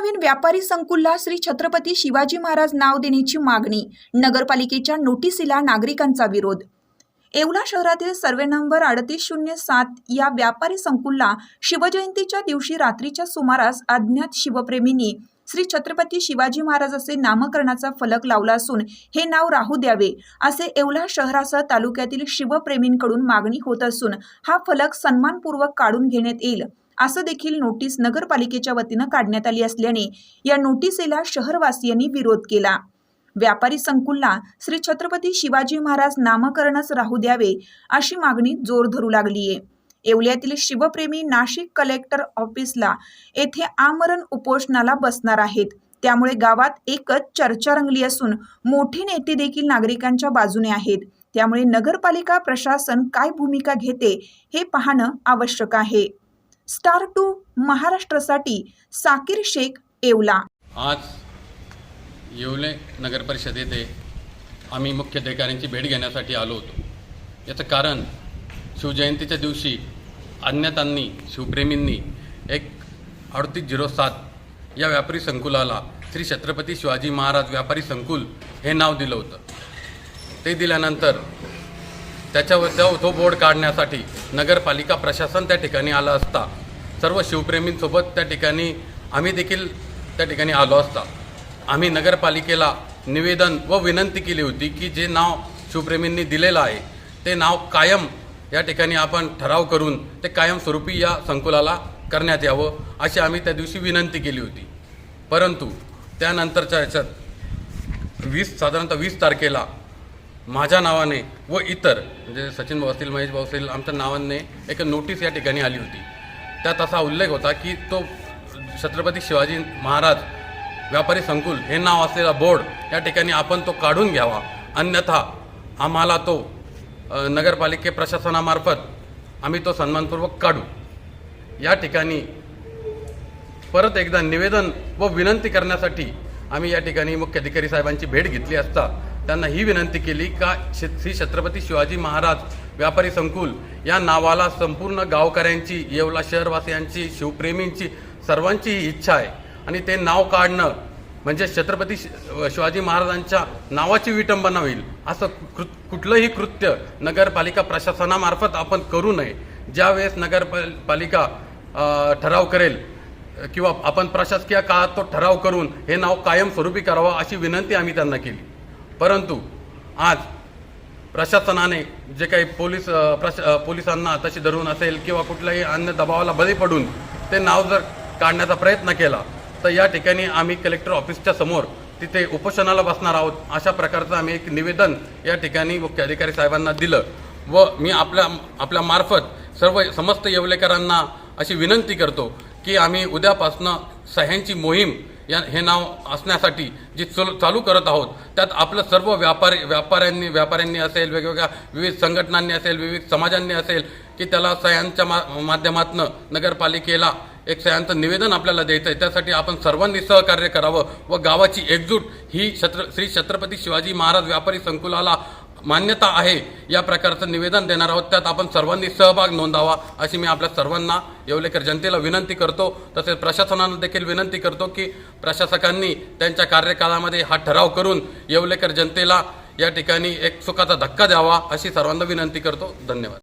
नवीन व्यापारी संकुलला श्री छत्रपती शिवाजी महाराज नाव देण्याची मागणी. नगरपालिकेच्या नोटिसीला नागरिकांचा विरोध. येवला शहरातील सर्वे नंबर अडतीस शून्य सात या व्यापारी संकुलला शिवजयंतीच्या दिवशी रात्रीच्या सुमारास अज्ञात शिवप्रेमींनी श्री छत्रपती शिवाजी महाराज असे नामकरणाचा फलक लावला असून हे नाव राहू द्यावे असे येवला शहरासह तालुक्यातील शिवप्रेमींकडून मागणी होत असून हा फलक सन्मानपूर्वक काढून घेण्यात येईल. असं देखील नोटीस नगरपालिकेच्या वतीनं काढण्यात आली असल्याने या नोटिसेला शहरवासियांनी विरोध केला. व्यापारी संकुलला श्री छत्रपती शिवाजी महाराज नामकरणच राहू द्यावे अशी मागणी जोर धरू लागलीये. येवल्यातील शिवप्रेमी नाशिक कलेक्टर ऑफिसला येथे आमरण उपोषणाला बसणार आहेत. त्यामुळे गावात एकच चर्चा रंगली असून मोठे नेते देखील नागरिकांच्या बाजूने आहेत. त्यामुळे नगरपालिका प्रशासन काय भूमिका घेते हे पाहणं आवश्यक आहे. स्टार टू महाराष्ट्रासाठी साकीर शेख येवला. आज येवले नगर परिषद येथे आम्ही मुख्य अधिकाऱ्यांची भेट घेण्यासाठी आलो होतो. याचं कारण शिवजयंतीच्या दिवशी अज्ञातांनी शिवप्रेमींनी एक अडतीस झिरो सात या व्यापारी संकुलाला श्री छत्रपती शिवाजी महाराज व्यापारी संकुल हे नाव दिलं होतं. ते दिल्यानंतर त्याच्यावर तो बोर्ड काढण्यासाठी नगरपालिका प्रशासन त्या ठिकाणी आलं असता सर्व शिवप्रेमींसोबत त्या ठिकाणी आम्ही देखील त्या ठिकाणी आलो असता. आम्ही नगरपालिकेला निवेदन व विनंती केली होती की जे नाव शिवप्रेमींनी दिलेलं आहे ते नाव कायम या ठिकाणी आपण ठराव करून ते कायमस्वरूपी या संकुलाला करण्यात यावं अशी आम्ही त्या दिवशी विनंती केली होती. परंतु त्यानंतरच्या ह्याच्यात वीस साधारणतः वीस तारखेला माझ्या नावाने व इतर म्हणजे सचिन भाऊ असतील महेश भाऊ असतील आमच्या नावाने एक नोटीस या ठिकाणी आली होती. त्यात असा उल्लेख होता की तो छत्रपती शिवाजी महाराज व्यापारी संकुल हे नाव असलेला बोर्ड या ठिकाणी आपण तो काढून घ्यावा. अन्यथा आम्हाला तो नगरपालिके प्रशासनामार्फत आम्ही तो सन्मानपूर्वक काढू. या ठिकाणी परत एकदा निवेदन व विनंती करण्यासाठी आम्ही या ठिकाणी मुख्य अधिकारी साहेबांची भेट घेतली असता त्यांना ही विनंती केली का श्री छत्रपती शिवाजी महाराज व्यापारी संकुल या नावाला संपूर्ण गावकऱ्यांची येवला शहरवासियांची शिवप्रेमींची सर्वांची ही इच्छा आहे. आणि ते नाव काढणं म्हणजे छत्रपती शि- शिवाजी महाराजांच्या नावाची विटंबना होईल. असं कृ कुठलंही कृत्य नगरपालिका प्रशासनामार्फत आपण करू नये. ज्यावेळेस नगरपालिका ठराव करेल किंवा आपण प्रशासकीय काळात तो ठराव करून हे नाव कायमस्वरूपी करावं अशी विनंती आम्ही त्यांना केली. परंतु आज प्रशासनाने जे काही पोलीस प्रश पोलिसांना तशी धरून असेल किंवा कुठल्याही अन्य दबावाला बळी पडून ते नाव जर काढण्याचा प्रयत्न केला तर या ठिकाणी आम्ही कलेक्टर ऑफिसच्या समोर तिथे उपोषणाला बसणार आहोत. अशा प्रकारचं आम्ही एक निवेदन या ठिकाणी मुख्य अधिकारी साहेबांना दिलं व मी आपल्या आपल्या मार्फत सर्व समस्त येवलेकरांना अशी विनंती करतो की आम्ही उद्यापासनं सह्यांची मोहीम या हे नाव असण्यासाठी जी चल चालू करत आहोत त्यात आपलं सर्व व्यापारी व्यापाऱ्यांनी व्यापाऱ्यांनी असेल वेगवेगळ्या विविध संघटनांनी असेल विविध समाजांनी असेल की त्याला सह्यांच्या मा माध्यमातनं नगरपालिकेला एक सह्यांचं निवेदन आपल्याला द्यायचं आहे. त्यासाठी आपण सर्वांनी सहकार्य करावं व गावाची एकजूट ही छत्र श्री छत्रपती शिवाजी महाराज व्यापारी संकुलाला मान्यता आहे या प्रकारचं निवेदन देणार आहोत. त्यात आपण सर्वांनी सहभाग नोंदावा अशी मी आपल्या सर्वांना येवलेकर जनतेला विनंती करतो. तसेच प्रशासनाला देखील विनंती करतो की प्रशासकांनी त्यांच्या कार्यकाळामध्ये हा ठराव करून येवलेकर जनतेला या ठिकाणी एक सुखाचा धक्का द्यावा अशी सर्वांना विनंती करतो. धन्यवाद.